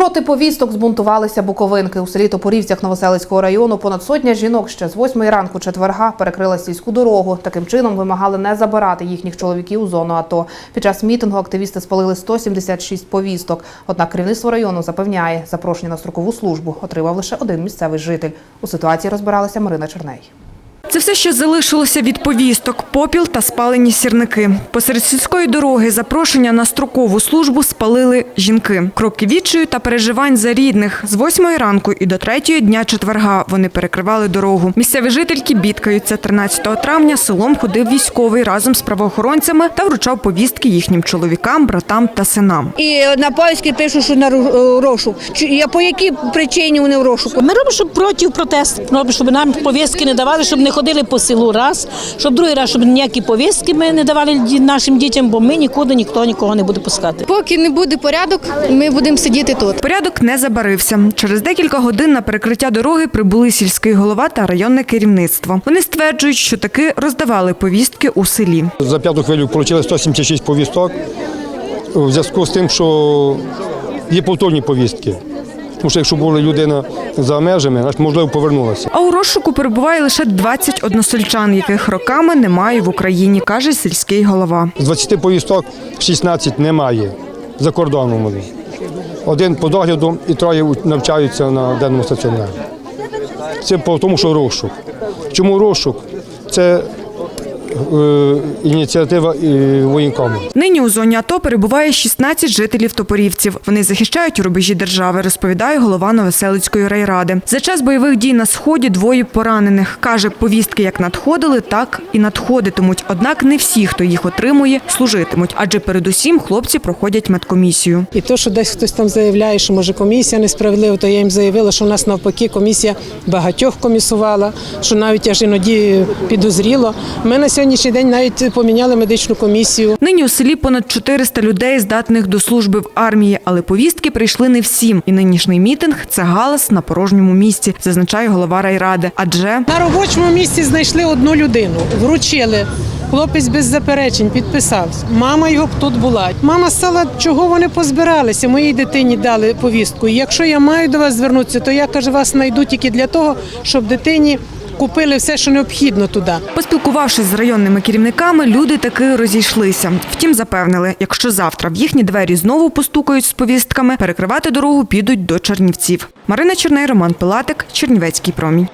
Проти повісток збунтувалися буковинки. У селі Топорівцях Новоселицького району понад сотня жінок ще з восьмої ранку четверга перекрила сільську дорогу. Таким чином вимагали не забирати їхніх чоловіків у зону АТО. Під час мітингу активісти спалили 176 повісток. Однак керівництво району запевняє, запрошення на строкову службу отримав лише один місцевий житель. У ситуації розбиралася Марина Черней. Це все, що залишилося від повісток, попіл та спалені сірники. Посеред сільської дороги запрошення на строкову службу спалили жінки. Кроки відчаю та переживань за рідних. З восьмої ранку і до третьої дня четверга вони перекривали дорогу. Місцеві жительки бідкаються. 13 травня селом ходив військовий разом з правоохоронцями та вручав повістки їхнім чоловікам, братам та синам. І на польській пишуть, що на ру- розшук. Чи- я По якій причині вони в розшуку? Ми робимо, щоб проти протест, робимо, щоб нам повістки не давали, щоб не ходили по селу раз, щоб другий раз, щоб ніякі повістки ми не давали ді- нашим дітям, бо ми нікуди ніхто нікого не буде пускати. Поки не буде порядок, ми будемо сидіти тут. Порядок не забарився. Через декілька годин на перекриття дороги прибули сільський голова та районне керівництво. Вони стверджують, що таки роздавали повістки у селі. За п'яту хвилю отримали 176 повісток у зв'язку з тим, що є повторні повістки. Тому що якщо була людина за межами, значить, можливо, повернулася. А у розшуку перебуває лише 20 односельчан, яких роками немає в Україні, каже сільський голова. З 20 повісток 16 немає за кордоном. Один по догляду і троє навчаються на денному стаціонарі. Це по тому, що розшук. Чому розшук? Це ініціатива е, воєнкому. Нині у зоні АТО перебуває 16 жителів топорівців. Вони захищають рубежі держави, розповідає голова Новоселицької райради. За час бойових дій на сході двоє поранених. Каже, повістки як надходили, так і надходитимуть. Однак не всі, хто їх отримує, служитимуть, адже передусім хлопці проходять медкомісію. І то, що десь хтось там заявляє, що може комісія несправедлива, то я їм заявила, що у нас навпаки комісія багатьох комісувала, що навіть аж іноді підозріло. Ми на сьогоднішній день навіть поміняли медичну комісію. Нині у селі понад 400 людей, здатних до служби в армії, але повістки прийшли не всім. І нинішній мітинг це галас на порожньому місці, зазначає голова райради. Адже На робочому місці знайшли одну людину, вручили. Хлопець без заперечень підписався. Мама його тут була. Мама стала, чого вони позбиралися. Моїй дитині дали повістку. І якщо я маю до вас звернутися, то я каже, вас знайду тільки для того, щоб дитині купили все, що необхідно туди. Поспілкувавшись з районними керівниками, люди таки розійшлися. Втім, запевнили, якщо завтра в їхні двері знову постукають з повістками, перекривати дорогу підуть до Чернівців. Марина Черней, Роман Пилатик, Чернівецький промінь.